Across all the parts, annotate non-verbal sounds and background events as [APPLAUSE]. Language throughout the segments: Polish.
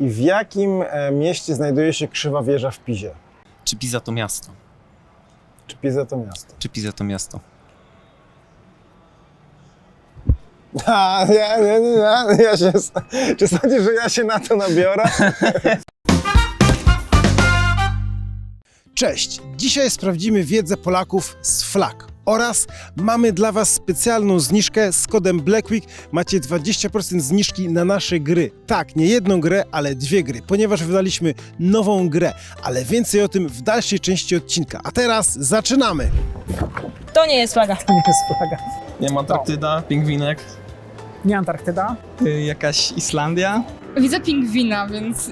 I w jakim e, mieście znajduje się krzywa wieża w Pizie? Czy Pisa to miasto? Czy Piza to miasto? Czy Pisa to miasto? A, ja, nie, nie, nie, ja się, czy sądzisz, że ja się na to nabiorę? Cześć! Dzisiaj sprawdzimy wiedzę Polaków z flag. Oraz mamy dla Was specjalną zniżkę z kodem Black Week. Macie 20% zniżki na nasze gry. Tak, nie jedną grę, ale dwie gry, ponieważ wydaliśmy nową grę. Ale więcej o tym w dalszej części odcinka. A teraz zaczynamy! To nie jest flaga. To nie jest flaga. Nie ma Antarktyda, pingwinek. Nie Antarktyda. Y, jakaś Islandia. Widzę pingwina, więc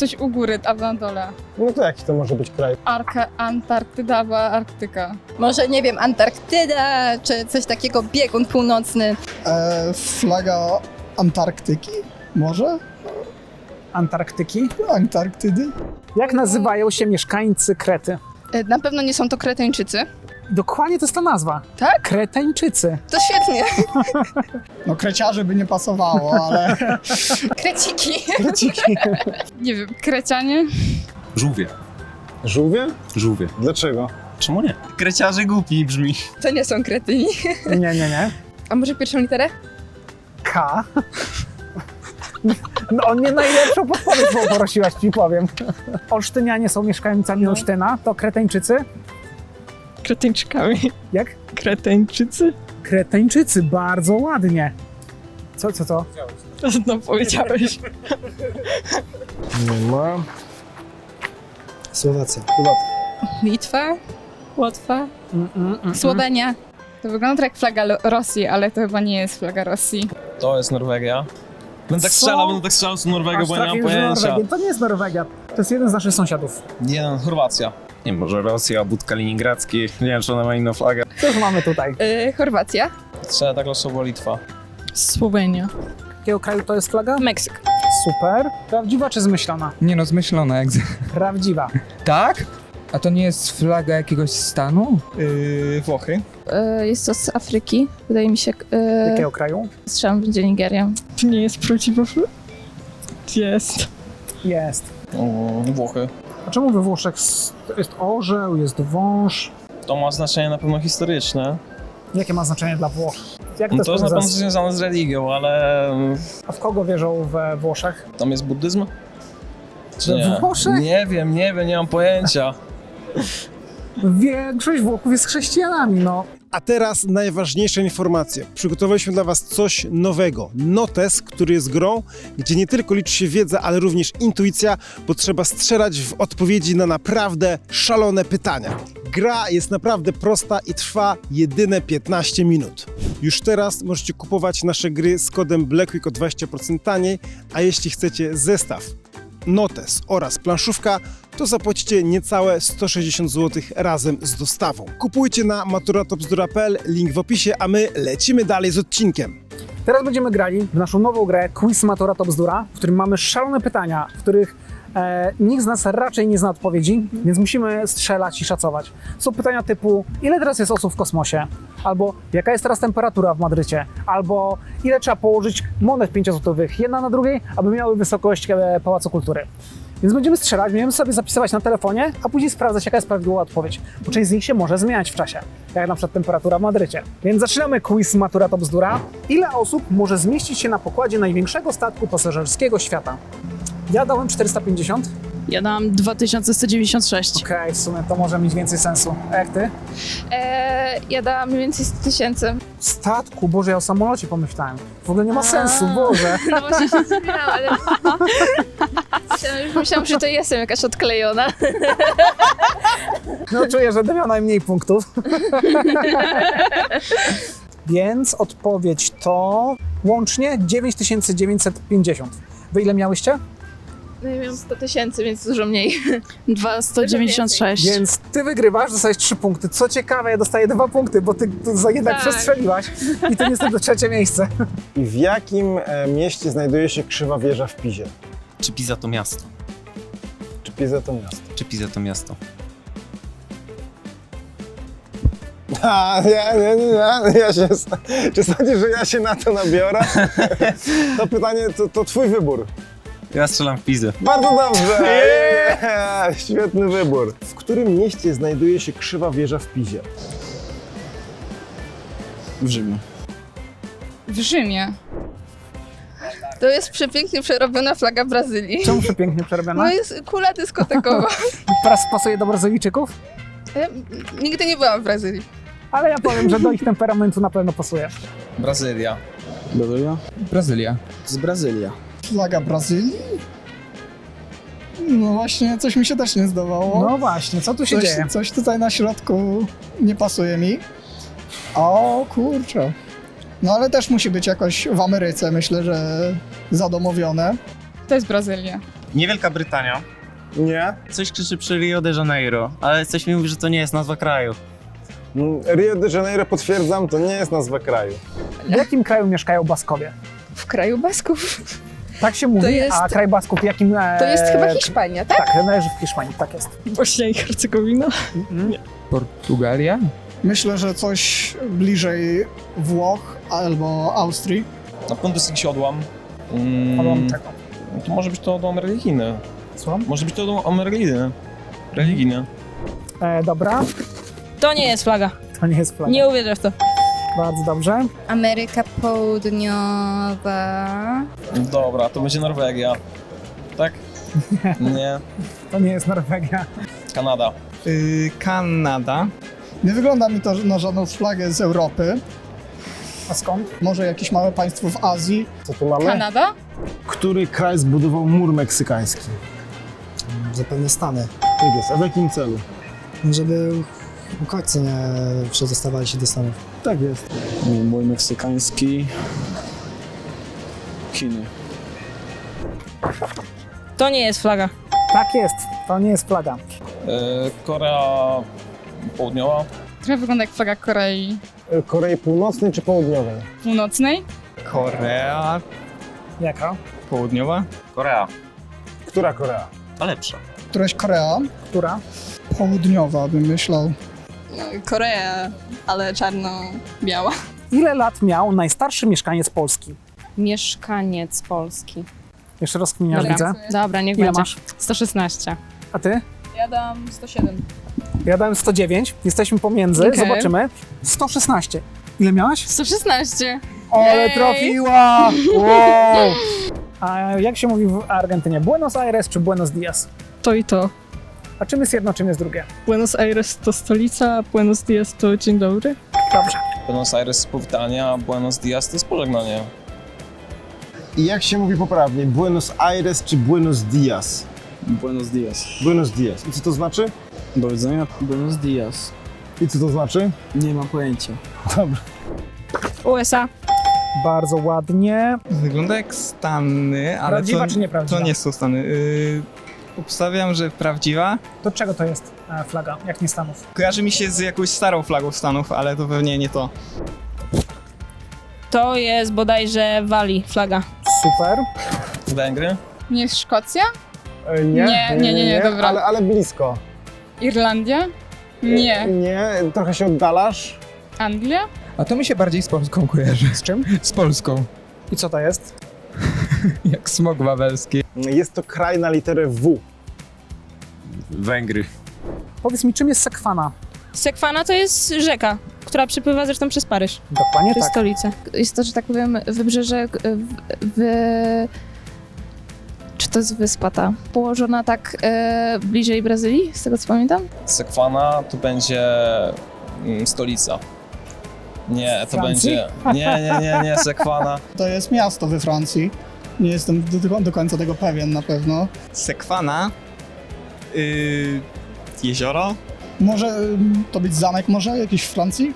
coś u góry, a na dole. No to jaki to może być kraj? Arka, Antarktyda albo Arktyka. Może, nie wiem, Antarktyda, czy coś takiego, biegun północny. E, flaga Antarktyki? Może? Antarktyki. Antarktydy? Jak nazywają się mieszkańcy Krety? E, Na pewno nie są to Kreteńczycy. Dokładnie to jest ta nazwa. Tak? Kretańczycy. To świetnie. [LAUGHS] No kreciarzy by nie pasowało, ale [LAUGHS] Kreciki. Kreciki. [LAUGHS] Nie wiem, Krecianie? Żółwie. Żółwie? Żółwie. Dlaczego? Czemu nie? Kreciarze głupi brzmi. To nie są Kretyni. Nie, nie, nie. A może pierwszą literę? K. No on nie najlepszą podpowiedź poprosiłaś, ci powiem. Olsztynianie są mieszkańcami Olsztyna. To Kretańczycy? Kretyńczykami. Jak? Kretyńczycy? Kretańczycy, bardzo ładnie. Co, co, co? No powiedziałeś. Nie ma. Słowacja. Litwa? Łotwa? Mm, mm, mm, Słowenia? To wygląda jak flaga Lo- Rosji, ale to chyba nie jest flaga Rosji. To jest Norwegia. Będę tak Co? strzelał, będę tak strzelał z Norwegią, Aż bo ja nie mam że pojęcia. Norwegię. To nie jest Norwegia. To jest jeden z naszych sąsiadów. Nie, Chorwacja. Nie, może Rosja, Budka Kaliningradzki. Nie wiem, czy ona ma inną flagę. Cóż mamy tutaj? E, Chorwacja? Strzela tak losowo Litwa. Słowenia. Jakiego kraju to jest flaga? Meksyk. Super. Prawdziwa czy zmyślona? Nie no, zmyślone jak... z- Prawdziwa. Tak? A to nie jest flaga jakiegoś stanu? Yy, Włochy. E, jest to z Afryki. Wydaje mi się, e, Jakiego kraju? strzelam, będzie Nigeria. To nie jest prawdziwa flaga? Jest. Jest. O, Włochy. A czemu we Włoszech jest orzeł, jest wąż? To ma znaczenie na pewno historyczne. Jakie ma znaczenie dla Włoch? Jak to, No to jest na pewno związane z- związane z religią, ale A w kogo wierzą we Włoszech? tam jest buddyzm? Czy We nie? Włoszech? Nie wiem, nie wiem, nie mam pojęcia. [LAUGHS] Większość Włochów jest chrześcijanami, no. A teraz najważniejsza informacja. Przygotowaliśmy dla Was coś nowego. Notes, który jest grą, gdzie nie tylko liczy się wiedza, ale również intuicja, bo trzeba strzelać w odpowiedzi na naprawdę szalone pytania. Gra jest naprawdę prosta i trwa jedyne 15 minut. Już teraz możecie kupować nasze gry z kodem Blackweek o 20% taniej, a jeśli chcecie zestaw notes oraz planszówka, to zapłacicie niecałe 160 zł razem z dostawą. Kupujcie na maturatopzdura.pl, link w opisie, a my lecimy dalej z odcinkiem. Teraz będziemy grali w naszą nową grę Quiz Matura to Bzdura, w którym mamy szalone pytania, w których e, nikt z nas raczej nie zna odpowiedzi, więc musimy strzelać i szacować. Są pytania typu, ile teraz jest osób w kosmosie? Albo jaka jest teraz temperatura w Madrycie? Albo ile trzeba położyć monet 5 złotowych jedna na drugiej, aby miały wysokość e, Pałacu Kultury? Więc będziemy strzelać, będziemy sobie zapisywać na telefonie, a później sprawdzać, jaka jest prawidłowa odpowiedź. Bo część z nich się może zmieniać w czasie, jak na przykład temperatura w Madrycie. Więc zaczynamy quiz Matura to bzdura. Ile osób może zmieścić się na pokładzie największego statku pasażerskiego świata? Ja dałem 450. Ja dam 2196. Okej, w sumie to może mieć więcej sensu. A jak ty? E, ja dałam mniej więcej 100 tysięcy. Statku, Boże, ja o samolocie pomyślałem. W ogóle nie ma sensu, Boże. [LAUGHS] No właśnie się zdziwiłam, ale... Myślałam, już myślałam, że to jestem jakaś odklejona. No czuję, że będę miał najmniej punktów. [LAUGHS] Więc odpowiedź to łącznie 9950. Wy ile miałyście? No ja miałam 100 tysięcy, więc dużo mniej. [LAUGHS] 2196. Więc ty wygrywasz, dostajesz 3 punkty. Co ciekawe, ja dostaję 2 punkty, bo ty za jednak Tak. przestrzeliłaś i to niestety trzecie miejsce. I w jakim e, mieście znajduje się krzywa wieża w Pizie? Czy Pisa to miasto? Czy Piza to miasto? Czy Pisa to miasto? [LAUGHS] A, ja, nie, nie, nie, ja się, czy sądzisz, że ja się na to nabiorę? [LAUGHS] To pytanie, to, to twój wybór. Ja strzelam w pizę. Bardzo dobrze! [LAUGHS] Yeah! [LAUGHS] Świetny wybór. W którym mieście znajduje się krzywa wieża w Pizie? W Rzymie. W Rzymie. To jest przepięknie przerobiona flaga Brazylii. Czemu przepięknie przerobiona? No jest kula dyskotekowa. [LAUGHS] Teraz pasuje do Brazylijczyków? Ja nigdy nie byłam w Brazylii. Ale ja powiem, że do ich temperamentu na pewno pasuje. Brazylia. Brazylia? Brazylia. Z Brazylia. Flaga Brazylii? No właśnie, coś mi się też nie zdawało. No właśnie, co tu się coś, dzieje? coś tutaj na środku nie pasuje mi. O kurczę. No ale też musi być jakoś w Ameryce, myślę, że zadomowione. To jest Brazylia. Niewielka Brytania. Nie. Coś krzyczy przy Rio de Janeiro, ale coś mi mówi, że to nie jest nazwa kraju. Mm, Rio de Janeiro potwierdzam, to nie jest nazwa kraju. W jakim kraju mieszkają Baskowie? W kraju Basków. Tak się mówi, jest- a kraj Basków jakim... E... To jest chyba Hiszpania, tak? Tak, należy w Hiszpanii, tak jest. Bośnia i Hercegowina. Portugalia? Myślę, że coś bliżej Włoch albo Austrii. Na pewno dosyć siodłam. Mm, Odłam czego? to może być to dom religijny. Słucham? Może być to dom religijny. Religijny. E, dobra, To nie jest flaga. to nie jest flaga. Nie uwierzę w to. Bardzo dobrze. Ameryka Południowa. Dobra, to będzie Norwegia. Tak? [LAUGHS] Nie. To nie jest Norwegia. Kanada. Yy, Kanada. Nie wygląda mi to na żadną flagę z Europy. A skąd? Może jakieś małe państwo w Azji. Co tu mamy? Kanada? Który kraj zbudował mur meksykański? Zapewne Stany, Tak jest. A w jakim celu? żeby uchodźcy nie przedostawali się do Stanów. Tak jest. Mój meksykański. Chiny. To nie jest flaga. Tak jest, to nie jest flaga. E, Korea Południowa. Trochę wygląda jak flaga Korei E, Korei Północnej czy Południowej? Północnej. Korea Jaka? Południowa? Korea. Która Korea? Ta lepsza. Któraś Korea Która? południowa, bym myślał. Korea, ale czarno-biała. Ile lat miał najstarszy mieszkaniec Polski? Mieszkaniec Polski. Jeszcze raz kminiasz, Dobra. widzę. Dobra, niech Ile będzie. masz? 116. A ty? Ja dam 107. Ja dałem 109, jesteśmy pomiędzy, Okej. zobaczymy. 116. Ile miałaś? 116. Ale Jej. trafiła! [LAUGHS] Wow! A jak się mówi w Argentynie? Buenos Aires czy Buenos Dias? To i to. A czym jest jedno, czym jest drugie? Buenos Aires to stolica, a Buenos Dias to dzień dobry. Dobrze. Buenos Aires powitania, a Buenos Dias to jest pożegnanie. I jak się mówi poprawnie? Buenos Aires czy Buenos Dias? Buenos Dias. Buenos Dias. I co to znaczy? Do widzenia. Buenos Dias. I co to znaczy? Nie mam pojęcia. Dobra. USA. Bardzo ładnie. Wygląda jak Stany, ale Prawdziwa to, czy nieprawdziwa? to nie są Stany. Yy, obstawiam, że prawdziwa. Do czego to jest e, flaga, jak nie Stanów? Kojarzy mi się z jakąś starą flagą Stanów, ale to pewnie nie to. To jest bodajże Wali flaga. Super. Węgry. Nie Szkocja? E, Nie, nie, nie, nie, dobra. Ale, ale blisko. Irlandia? Nie, trochę się oddalasz. Anglia? A to mi się bardziej z Polską kojarzy. Z czym? Z Polską. I co to jest? [LAUGHS] Jak smog wawelski. Jest to kraj na literę W. Węgry. Powiedz mi, czym jest Sekwana? Sekwana to jest rzeka, która przepływa zresztą przez Paryż. Dokładnie To jest tak. stolica. Jest to, że tak powiem, wybrzeże w... w czy to jest wyspa ta? Położona tak e, bliżej Brazylii, z tego co pamiętam? Sekwana to będzie mm, stolica. Nie, to Francji? będzie. Nie, nie, nie, nie, [LAUGHS] Sekwana. To jest miasto we Francji. Nie jestem do, do końca tego pewien na pewno. Sekwana. Yy, jezioro. Może ym, to być zamek może jakiś w Francji?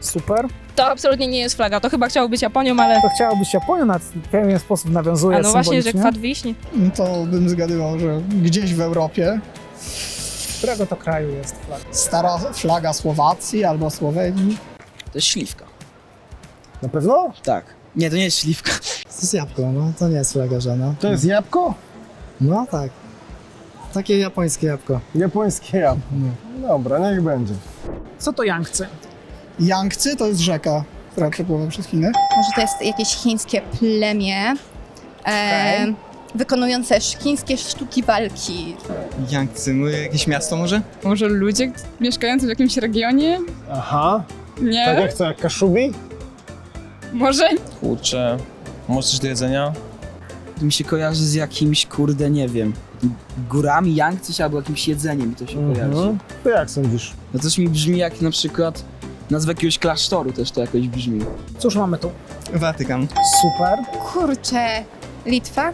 Super. To absolutnie nie jest flaga. To chyba chciało być Japonią, ale... To chciałobyś Japonię na pewien sposób nawiązuje A no właśnie, że symbolicznie. kwad wiśni. No To bym zgadywał, że gdzieś w Europie. Którego to kraju jest flaga? Stara flaga Słowacji albo Słowenii. To jest śliwka. Na pewno? Tak. Nie, to nie jest śliwka. To jest jabłko, no to nie jest flaga żadna. To jest jabłko? No tak. Takie japońskie jabłko. Japońskie jabłko. Dobra, niech będzie. Co to Yangtze? Yangtze to jest rzeka, która przepływa przez Chiny. Może to jest jakieś chińskie plemię. E, wykonujące szkińskie sztuki walki. Yangtze, no jakieś miasto może? Może ludzie mieszkający w jakimś regionie? Aha, Nie? tak jak co, jak Kaszubi? Może? Kurczę, może coś do jedzenia? Mi się kojarzy z jakimś, kurde, nie wiem, górami Yangtze albo jakimś jedzeniem mi to się kojarzy. Mhm. To jak sądzisz? No coś mi brzmi jak na przykład nazwa jakiegoś klasztoru też to jakoś brzmi. Cóż mamy tu? Watykan. Super. Kurczę, Litwa?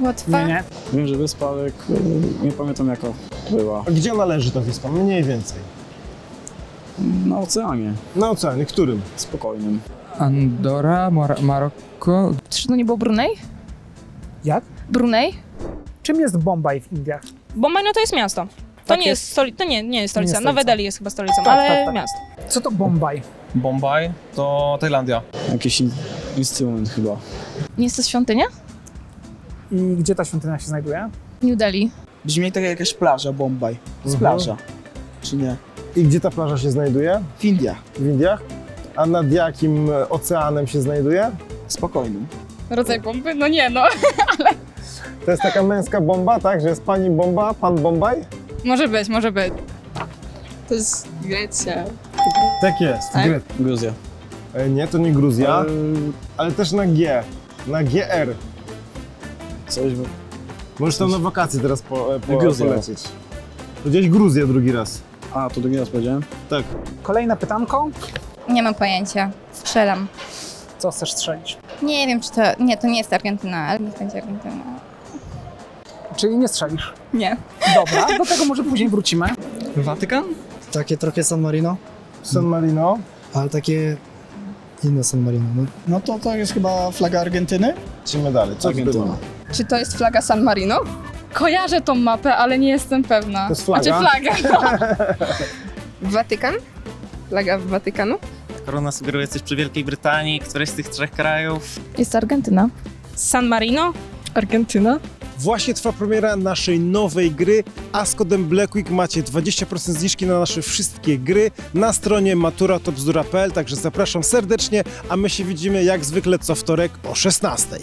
Łotwa? Nie, nie. Wiem, że wyspa, ale nie pamiętam jaka była. A gdzie ona leży ta wyspa? Mniej więcej. Na oceanie, Na oceanie, którym? spokojnym. Andora, Mar- Maroko. Czy to nie było Brunei? Jak? Brunei? Czym jest Bombaj w Indiach? Bombaj no to jest miasto. To Tak nie jest. jest, stoli- to nie, nie jest stolica. Jest Nowe stolica. Delhi jest chyba stolicą, Tak, ale tak, tak. miasto. Co to Bombaj? Bombaj to Tajlandia. Jakiś in- instrument chyba. Nie jest to świątynia? I gdzie ta świątynia się znajduje? New Delhi. Brzmi tak jak jakaś plaża, Bombaj. Jest Mhm. plaża. Czy nie? I gdzie ta plaża się znajduje? W Indiach. W Indiach? A nad jakim oceanem się znajduje? Spokojnym. Rodzaj bomby? No nie, no. To jest taka męska bomba, tak? Że jest pani bomba, pan Bombaj? Może być, może być. To jest Grecja. Tak jest. Tak? Gre- Gruzja. E, Nie, to nie Gruzja, Ale ale też na G. Na GR. coś... w- Możesz tam na wakacje teraz po, e, po, Gruzja. polecieć. Powiedziałeś Gruzję drugi raz. A, to drugi raz powiedziałem. Tak. Kolejne pytanko. Nie mam pojęcia. Strzelam. Co chcesz strzelić? Nie wiem, czy to... Nie, to nie jest Argentyna, ale niech będzie Argentyna. Czyli nie strzelisz. Nie. Dobra, do tego może później wrócimy. Watykan? Takie trochę San Marino, San Marino. ale takie inne San Marino. No, No to to jest chyba flaga Argentyny? Lecimy dalej. Co Argentyna. Czy to jest flaga San Marino? Kojarzę tą mapę, ale nie jestem pewna. To jest flaga? Znaczy flaga. [LAUGHS] Watykan? Flaga Watykanu? Korona sugeruje coś przy Wielkiej Brytanii, któreś z tych trzech krajów. Jest Argentyna. San Marino? Argentyna? Właśnie trwa premiera naszej nowej gry, a z kodem Black Week macie 20% zniżki na nasze wszystkie gry na stronie maturatopzdura.pl, także zapraszam serdecznie, a my się widzimy jak zwykle co wtorek o 16.